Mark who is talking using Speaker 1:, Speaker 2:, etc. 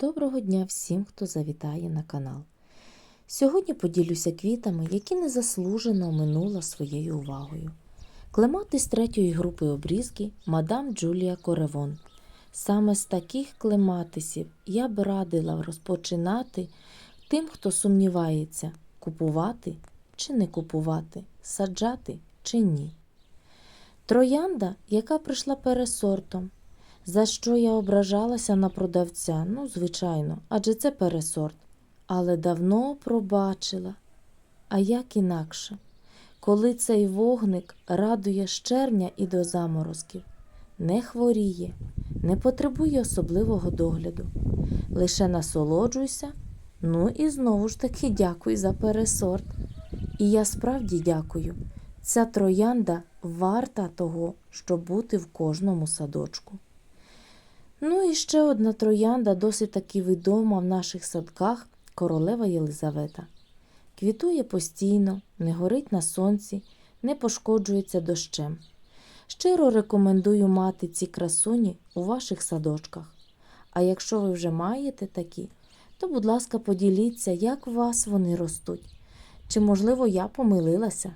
Speaker 1: Доброго дня всім, хто завітає на канал. Сьогодні поділюся квітами, які незаслужено оминула своєю увагою. Клематис третьої групи обрізки мадам Джулія Коревон. Саме з таких клематисів я б радила розпочинати тим, хто сумнівається, купувати чи не купувати, саджати чи ні. Троянда, яка прийшла пересортом, за що я ображалася на продавця? Ну, звичайно, адже це пересорт. Але давно пробачила. А як інакше, коли цей вогник радує з червня і до заморозків, не хворіє, не потребує особливого догляду. Лише насолоджуйся, ну і знову ж таки дякую за пересорт. І я справді дякую. Ця троянда варта того, щоб бути в кожному садочку. Ну і ще одна троянда, досить таки відома в наших садках королева Єлизавета. Квітує постійно, не горить на сонці, не пошкоджується дощем. Щиро рекомендую мати ці красуні у ваших садочках. А якщо ви вже маєте такі, то, будь ласка, поділіться, як у вас вони ростуть. Чи, можливо, я помилилася,